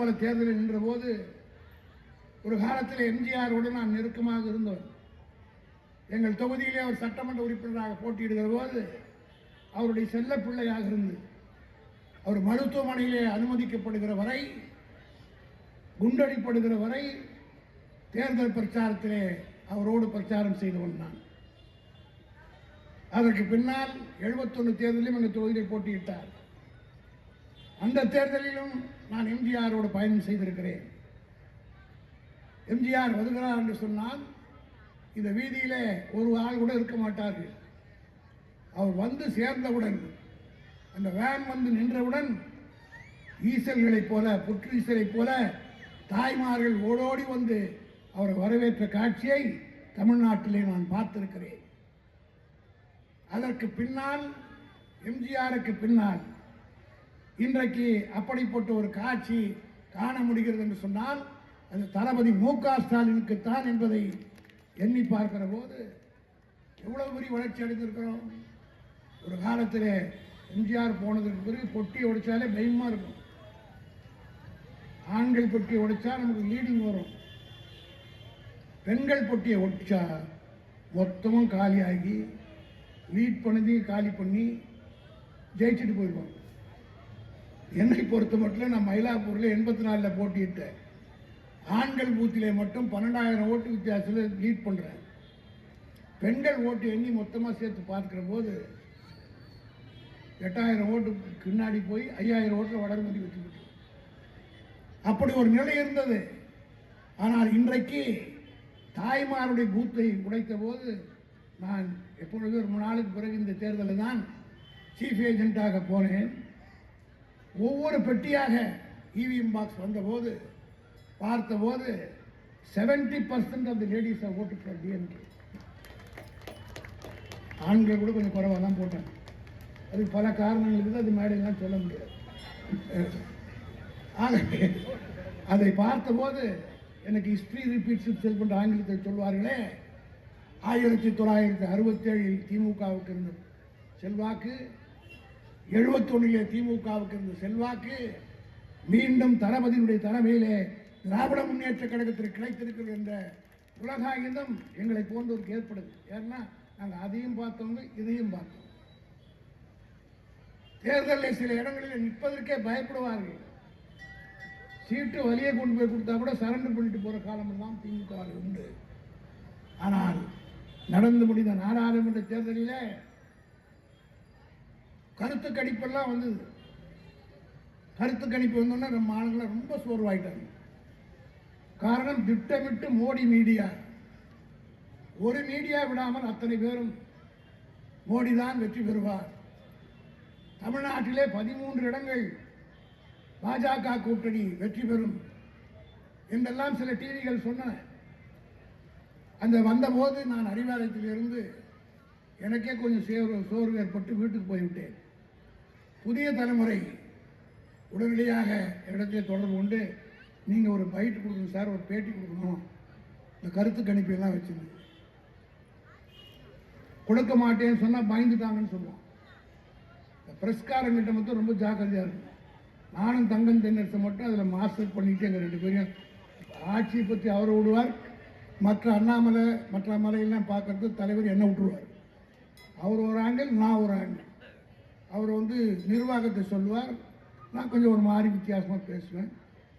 பல தேர்தலில் நின்றபோது ஒரு காலத்தில் எம்ஜிஆரோடு நான் நெருக்கமாக இருந்தோம். எங்கள் தொகுதியிலே அவர் சட்டமன்ற உறுப்பினராக போட்டியிடுகிற போது அவருடைய செல்ல பிள்ளையாக இருந்து அவர் மருத்துவமனையிலே அனுமதிக்கப்படுகிற வரை குண்டடிப்படுகிற வரை தேர்தல் பிரச்சாரத்திலே அவரோடு பிரச்சாரம் செய்து கொண்டான். அதற்கு பின்னால் 71 தேர்தலிலும் எங்கள் தொகுதியை போட்டியிட்டார். அந்த தேர்தலிலும் நான் எம்ஜிஆரோடு பயணம் செய்திருக்கிறேன். எம்ஜிஆர் வருகிறார் என்று சொன்னால் இந்த வீதியில் ஒரு ஆள் கூட இருக்க மாட்டார்கள். அவர் வந்து சேர்ந்தவுடன் அந்த வேன் வந்து நின்றவுடன் ஈசல்களைப் போல புற்றீசலைப் போல தாய்மார்கள் ஓடோடி வந்து அவரை வரவேற்ற காட்சியை தமிழ்நாட்டிலே நான் பார்த்திருக்கிறேன். அதற்கு பின்னால் எம்ஜிஆருக்கு பின்னால் இன்றைக்கு அப்படிப்பட்ட ஒரு காட்சி காண முடிகிறது என்று சொன்னால் அது தளபதி மு க ஸ்டாலினுக்குத்தான் என்பதை எண்ணி பார்க்கிற போது எவ்வளவு பெரிய வளர்ச்சி அடைந்திருக்கிறோம். ஒரு காலத்தில் எம்ஜிஆர் போனதுக்கு பிறகு பொட்டி உடைச்சாலே பயமா இருக்கும். ஆண்கள் பொட்டியை உடைச்சா நமக்கு லீடிங் வரும். பெண்கள் பொட்டியை உடைச்சா மொத்தமும் காலியாகி லீட் பண்ணதையும் காலி பண்ணி ஜெயிச்சுட்டு போயிடுவோம் என்னை பொறுத்த மட்டும் நான் மயிலாப்பூரில் எண்பத்தி நாலில் போட்டியிட்டேன். ஆண்கள் பூத்திலே மட்டும் பன்னெண்டாயிரம் ஓட்டு வித்தியாசத்தில் லீட் பண்ணுறேன் பெண்கள் ஓட்டு எண்ணி மொத்தமாக சேர்த்து பார்க்குற போது எட்டாயிரம் ஓட்டு பின்னாடி போய் ஐயாயிரம் ஓட்டில் வடர்மதி வெற்றி அப்படி ஒரு நிலை இருந்தது. ஆனால் இன்றைக்கு தாய்மாருடைய பூத்தை உடைத்த போது நான் எப்பொழுது ரொம்ப நாளுக்கு பிறகு இந்த தேர்தலில் தான் சீஃப் ஏஜென்ட்டாக போனேன். ஒவ்வொரு பெட்டியாக இவிஎம் பாக்ஸ் வந்தபோது பார்த்தபோது seventy percent of the ladies ஓட்டு ஃபார் டிஎம்கே ஆண்கள் கூட கொஞ்சம் குறைவாக தான் போட்டாங்க அதுக்கு பல காரணங்கள் இருக்குது அது மேடையெல்லாம் சொல்ல முடியாது. ஆகவே அதை பார்த்தபோது எனக்கு ஹிஸ்ட்ரி ரிப்பீட்ஸ் செல் என்ற ஆங்கிலத்தில் சொல்வார்களே. ஆயிரத்தி தொள்ளாயிரத்தி அறுபத்தேழில் திமுகவுக்கு இருந்த செல்வாக்கு எழுபத்தொன்னிலே திமுகவுக்கு இருந்த செல்வாக்கு மீண்டும் தளபதியினுடைய தலைமையிலே திராவிட முன்னேற்ற கழகத்திற்கு கிடைத்திருக்கிறது என்ற உலகாயுதம் எங்களை போன்றோருக்கு ஏற்படுது. ஏன்னா நாங்கள் அதையும் பார்த்தோங்க இதையும் பார்த்தோம். தேர்தலில் சில இடங்களில் நிற்பதற்கே பயப்படுவார்கள். சீட்டு வழியே கொண்டு போய் கொடுத்தா கூட சரண்டர் பண்ணிட்டு போகிற காலமெல்லாம் திமுக உண்டு. ஆனால் நடந்து முடிந்த நாடாளுமன்ற தேர்தலிலே கருத்து கணிப்பெல்லாம் வந்தது கருத்து கணிப்பு வந்தோன்னா நம்ம ஆளுங்களை ரொம்ப சோர்வாயிட்டாங்க. காரணம் திட்டமிட்டு மோடி மீடியா. ஒரு மீடியா விடாமல் அத்தனை பேரும் மோடி தான் வெற்றி பெறுவார். தமிழ்நாட்டிலே பதிமூன்று இடங்கள் பாஜக கூட்டணி வெற்றி பெறும் என்றெல்லாம் சில டிவிகள் சொன்னன அந்த வந்தபோது நான் அறிவாலயத்தில் இருந்து எனக்கே கொஞ்சம் சோர்வு சோர்வு ஏற்பட்டு வீட்டுக்கு போய்விட்டேன். புதிய தலைமுறை உடனடியாக இடத்தை தொடர்பு கொண்டு நீங்கள் ஒரு பைட் கொடுக்கணும் சார் ஒரு பேட்டி கொடுக்கணும். இந்த கருத்து கணிப்பெல்லாம் வச்சுருந்தேன் கொடுக்க மாட்டேன்னு சொன்னால் பயந்துட்டாங்கன்னு சொல்லுவோம் இந்த பிரஸ்காரங்கிட்ட மட்டும் ரொம்ப ஜாக்கிரதையாக இருக்கும் நானும் தங்கம் தென்னரசை மட்டும் அதில் மாஸ்டர் பண்ணிட்டு எங்கள் ரெண்டு பேரையும் ஆட்சியை பற்றி அவரை விடுவார். மற்ற அண்ணாமலை மற்ற மலையெல்லாம் பார்க்கறது தலைவர் என்ன விட்டுருவார். அவர் ஒரு ஆங்கிள் நான் ஒரு ஆங்கிள் அவர் வந்து நிர்வாகத்தை சொல்லுவார். நான் கொஞ்சம் ஒரு மாதிரி வித்தியாசமாக பேசுவேன்.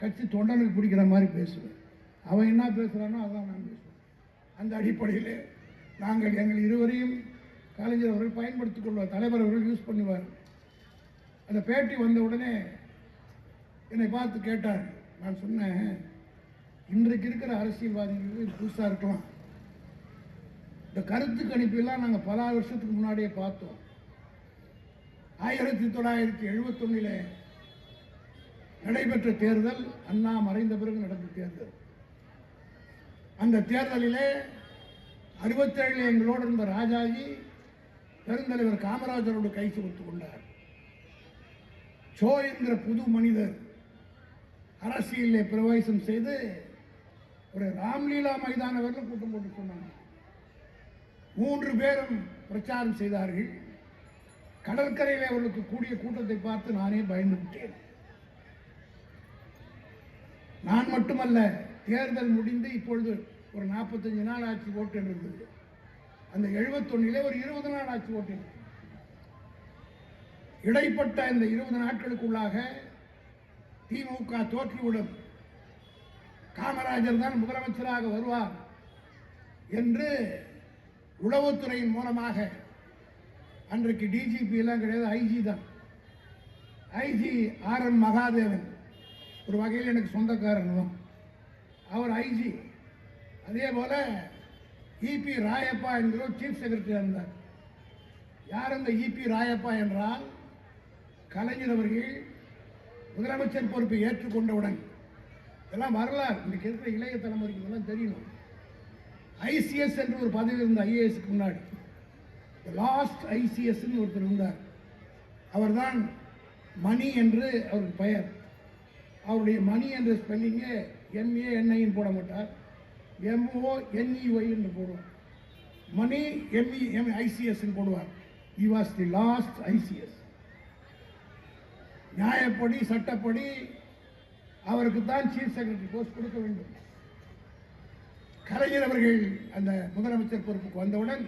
கட்சி தொண்டனுக்கு பிடிக்கிற மாதிரி பேசுவேன். அவன் என்ன பேசுகிறானோ அதான் நான் பேசுவேன். அந்த அடிப்படையில் நாங்கள் எங்கள் இருவரையும் கலைஞர் அவர்கள் பயன்படுத்திக் கொள்வார். தலைவர் அவர்கள் யூஸ் பண்ணுவார். அந்த பேட்டி வந்த உடனே என்னை பார்த்து கேட்டார். நான் சொன்னேன் இன்றைக்கு இருக்கிற அரசியல்வாதிகளுக்கு புதுசாக இருக்கலாம். இந்த கருத்து கணிப்பெல்லாம் நாங்கள் பல வருஷத்துக்கு முன்னாடியே பார்த்தோம். ஆயிரத்தி தொள்ளாயிரத்தி எழுபத்தொன்னில் நடைபெற்ற தேர்தல் அண்ணா மறைந்த பிறகு நடந்த தேர்தல். அந்த தேர்தலிலே அறுபத்தேழில் எங்களோடு இருந்த ராஜாஜி பெருந்தலைவர் காமராஜரோடு கை சுமத்து கொண்டார். சோ என்கிற புது மனிதர் அரசியலே பிரவேசம் செய்து ஒரு ராம்லீலா மைதான கூட்டம் போட்டு சொன்னாங்க. மூன்று பேரும் பிரச்சாரம் செய்தார்கள். கடற்கரையில் அவர்களுக்கு கூடிய கூட்டத்தை பார்த்து நானே பயந்து விட்டேன். நான் மட்டுமல்ல தேர்தல் முடிந்து இப்பொழுது ஒரு நாற்பத்தஞ்சு நாள் ஆட்சி ஓட்டு இருந்தது அந்த எழுபத்தொன்னிலே ஒரு இருபது நாள் ஆட்சி ஓட்டு இடைப்பட்ட இந்த இருபது நாட்களுக்குள்ளாக திமுக தோற்றுவிடும். காமராஜர் தான் முதலமைச்சராக வருவார் என்று உளவுத்துறையின் மூலமாக அன்றைக்கு டிஜிபிலாம் கிடையாது ஐஜி தான். IG R N Mahadevan. ஒரு வகையில் எனக்கு சொந்தக்காரன் தான். அவர் ஐஜி அதே போல் இபி ராயப்பா என்கிற சீஃப் செக்ரட்டரி இருந்தார். யார் அந்த இபி ராயப்பா என்றால் கலைஞர் அவர்கள் முதலமைச்சர் பொறுப்பை ஏற்றுக்கொண்டவுடன் இதெல்லாம் வரலாறு. இன்னைக்கு இருக்கிற இளைய தலைமுறைக்கு இதெல்லாம் தெரியணும். ஐசிஎஸ் என்று ஒரு பதவி இருந்த ஐஏஎஸ்க்கு முன்னாடி. லாஸ்ட் ஐசிஎஸ்ன்னு ஒருத்தர் இருந்தார். அவர்தான் மணி என்று அவருக்கு பெயர். அவருடைய மணி என்ற ஸ்பெல்லிங்கு எம்ஏ என்ஐன்னு போட மாட்டார். எம்ஓ என்இஒய் என்று போடுவார். மணி எம்இ எம் ஐசிஎஸ்ன்னு போடுவார். He was the last ICS நியாயப்படி சட்டப்படி அவருக்கு தான் சீஃப் செக்ரட்டரி போஸ்ட் கொடுக்க வேண்டும். கலைஞர் அவர்கள் அந்த முதலமைச்சர் பொறுப்புக்கு வந்தவுடன்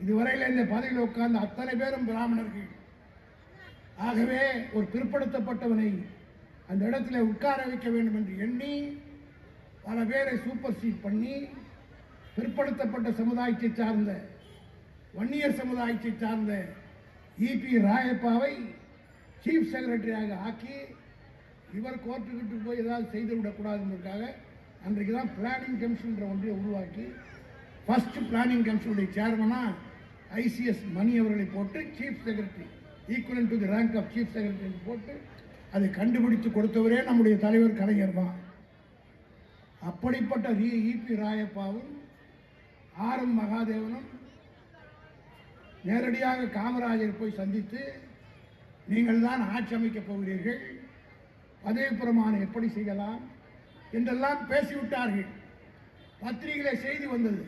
இதுவரையில் இந்த பதவியில் உட்கார்ந்த அத்தனை பேரும் பிராமணர்கள். ஆகவே ஒரு பிற்படுத்தப்பட்டவனை அந்த இடத்துல உட்கார வைக்க வேண்டும் என்று எண்ணி பல பேரை சூப்பர் சீட் பண்ணி பிற்படுத்தப்பட்ட சமுதாயத்தை சார்ந்த வன்னியர் சமுதாயத்தை சார்ந்த இபி ராயப்பாவை சீஃப் செக்ரட்டரியாக ஆக்கி இவர் கோர்ட்டுக்கிட்டு போய் ஏதாவது செய்து விடக்கூடாதுன்றதுக்காக அன்றைக்கு தான் பிளானிங் கமிஷன்ற ஒன்றை உருவாக்கி ஃபஸ்ட்டு பிளானிங் கமிஷனுடைய சேர்மனாக ஐசிஎஸ் மணி அவர்களை போட்டு chief secretary equal to the rank of chief secretary போட்டு அதை கண்டுபிடித்து கொடுத்தவரே நம்முடைய தலைவர் கலைஞர் தான். அப்படிப்பட்ட ரி இபி ராயப்பாவும் ஆர். எம். மகாதேவனும் நேரடியாக காமராஜர் போய் சந்தித்து நீங்கள் தான் ஆட்சி அமைக்கப் போகிறீர்கள் பதவி பிரமாணம் எப்படி செய்யலாம் என்றெல்லாம் பேசிவிட்டார்கள். பத்திரிகையில் செய்தி வந்தது.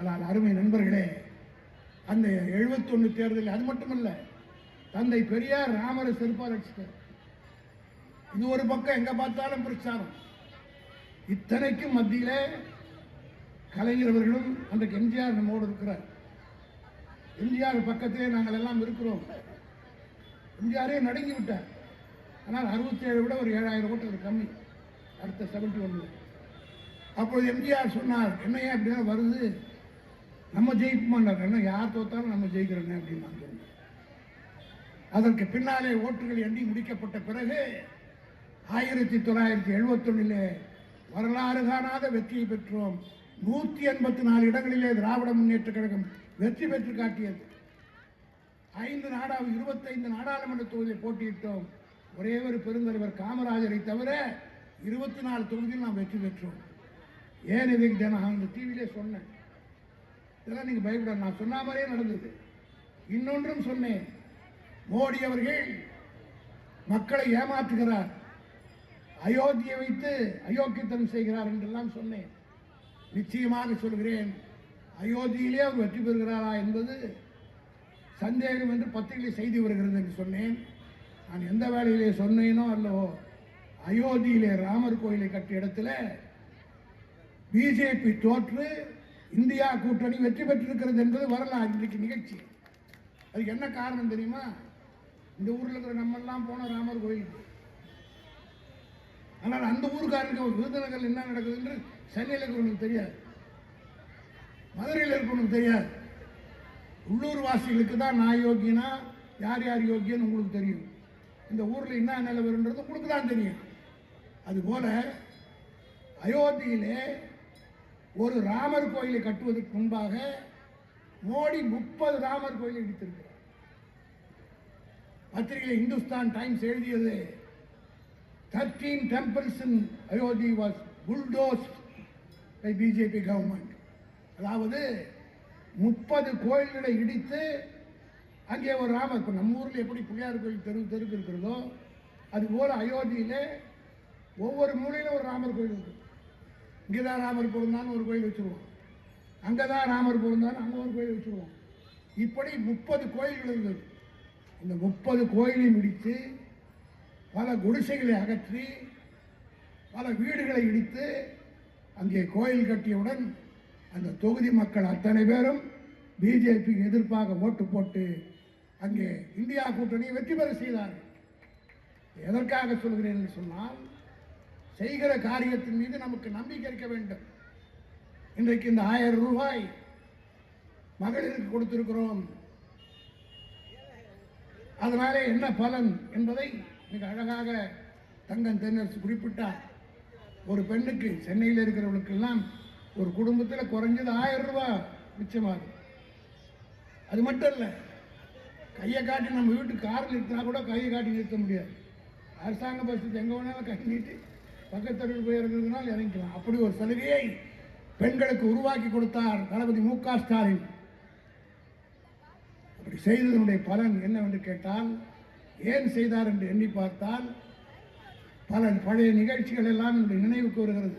ஆனால் அருமை நண்பர்களே அந்த 71 தேர்தலில் அது மட்டுமல்ல தந்தை பெரியார் ராமரை செருப்பால் அடிச்சிட்டார். இது ஒரு பக்கம் எங்க பார்த்தாலும் பிரச்சாரம். இத்தனைக்கும் மத்தியிலே கலைஞரவர்களும் அன்றைக்கு எம்ஜிஆர் நம்மோடு இருக்கிறார். எம்ஜிஆர் பக்கத்திலே நாங்கள் எல்லாம் இருக்கிறோம். எம்ஜிஆரே நடுங்கி விட்டார். ஆனால் அறுபத்தேழு விட ஒரு ஏழாயிரம் ஓட்டு கம்மி. அடுத்த செவன்டி ஒன்று அப்பொழுது எம்ஜிஆர் சொன்னார் என்னையா இப்படிலாம் வருது? நம்ம ஜெயிப்போம்னார் என்ன யார் தோத்தாலும் நம்ம ஜெயிக்கிறோங்க அப்படின்னு நான் சொன்னேன் அதற்கு பின்னாலே ஓட்டுகள் எண்ணி முடிக்கப்பட்ட பிறகு ஆயிரத்தி தொள்ளாயிரத்தி எழுபத்தொன்னிலே வரலாறு காணாத வெற்றியை பெற்றோம். நூற்றி எண்பத்தி நாலு இடங்களிலே திராவிட முன்னேற்ற கழகம் வெற்றி பெற்று காட்டியது. ஐந்து நாடா இருபத்தைந்து நாடாளுமன்ற தொகுதியை போட்டியிட்டோம். ஒரே ஒரு பெருந்தலைவர் காமராஜரை தவிர இருபத்தி நாலு தொகுதியில் நாம் வெற்றி பெற்றோம். ஏன் இதுக்கு நான் அந்த டிவியிலே சொன்னேன். இதெல்லாம் நீங்கள் பயப்பட நான் சொன்ன மாதிரியே நடந்தது. இன்னொன்றும் சொன்னேன். மோடி அவர்கள் மக்களை ஏமாற்றுகிறார். அயோத்தியை வைத்து அயோக்கியத்தனம் செய்கிறார் என்றெல்லாம் சொன்னேன். நிச்சயமாக சொல்கிறேன். அயோத்தியிலே அவர் வெற்றி பெறுகிறாரா என்பது சந்தேகம் என்று பத்திரிகை செய்தி வருகிறது என்று சொன்னேன். நான் எந்த வேலையிலே சொன்னேனோ அல்லவோ அயோத்தியிலே ராமர் கோயிலை கட்டிய இடத்துல பிஜேபி தோற்று இந்தியா கூட்டணி வெற்றி பெற்றிருக்கிறது என்பது வரலாறு. இன்றைக்கு நிகழ்ச்சி. அதுக்கு என்ன காரணம் தெரியுமா? இந்த ஊரில் இருக்கிற நம்ம எல்லாம் போன ராமர் கோயிலுக்கு ஆனால் அந்த ஊருக்காரனுக்கு விருதுநகரில் என்ன நடக்குது என்று சென்னையில் இருக்கிறவனுக்கு தெரியாது. மதுரையில் இருக்கிறவனுக்கு தெரியாது. உள்ளூர் வாசிகளுக்கு தான் நான் யோகியனா யார் யார் யோகியன்னு உங்களுக்கு தெரியும். இந்த ஊரில் என்ன நிலவரன்றது உங்களுக்கு தான் தெரியும். அதுபோல அயோத்தியிலே ஒரு ராமர் கோயிலை கட்டுவதற்கு முன்பாக மோடி முப்பது ராமர் கோயிலை இடித்திருக்கிறார். பத்திரிகை இந்துஸ்தான் டைம்ஸ் எழுதியது thirteen temples in Ayodhya was bulldozed by BJP government அதாவது முப்பது கோயில்களை இடித்து அங்கே ஒரு ராமர் இப்போ நம்ம ஊரில் எப்படி பிள்ளையார் கோயில் தெரு தெருக்கு இருக்கிறதோ அதுபோல் அயோத்தியில் ஒவ்வொரு மூலையில் ஒரு ராமர் கோயில் இருக்குது இங்கே தான் ராமர் பிறந்தான்னு ஒரு கோயில் வச்சுருவோம். அங்கே தான் ராமர் பிறந்தான்னு அங்கே ஒரு கோயில் வச்சுருவோம். இப்படி முப்பது கோயில்கள் இருந்தது. இந்த முப்பது கோயிலையும் இடித்து பல குடிசைகளை அகற்றி பல வீடுகளை இடித்து அங்கே கோயில் கட்டியவுடன் அந்த தொகுதி மக்கள் அத்தனை பேரும் பிஜேபிக்கு எதிர்ப்பாக ஓட்டு போட்டு அங்கே இந்தியா கூட்டணியை வெற்றி பெற செய்தார்கள். எதற்காக சொல்கிறேன் என்று சொன்னால் செய்கிற காரியத்தின் மீது நமக்கு நம்பிக்கை இருக்க வேண்டும். இன்றைக்கு இந்த ஆயிரம் ரூபாய் மகளிருக்கு கொடுத்திருக்கிறோம். அதனாலே என்ன பலன் என்பதை மிக அழகாக தங்கம் தென்னரசு குறிப்பிட்டார். ஒரு பெண்ணுக்கு சென்னையில் இருக்கிறவர்களுக்கெல்லாம் ஒரு குடும்பத்தில் குறைஞ்சது ஆயிரம் ரூபாய் மிச்சமாகும் அது மட்டும் இல்லை கையை காட்டி நம்ம வீட்டு கார் நிறுத்தினா கூட கையை காட்டி நிறுத்த முடியாது. அரசாங்க பஸ் எங்கே வேணாலும் கை நீட்டி பக்கத்தருவில் போய் இறங்குறதுனால இறங்கிக்கலாம். அப்படி ஒரு சலுகையை பெண்களுக்கு உருவாக்கி கொடுத்தார் தளபதி மு க ஸ்டாலின். அப்படி செய்ததனுடைய பலன் என்னவென்று கேட்டால் ஏன் செய்தார் என்று எண்ணி பார்த்தால் பல பழைய நிகழ்ச்சிகள் எல்லாம் என்னுடைய நினைவுக்கு வருகிறது.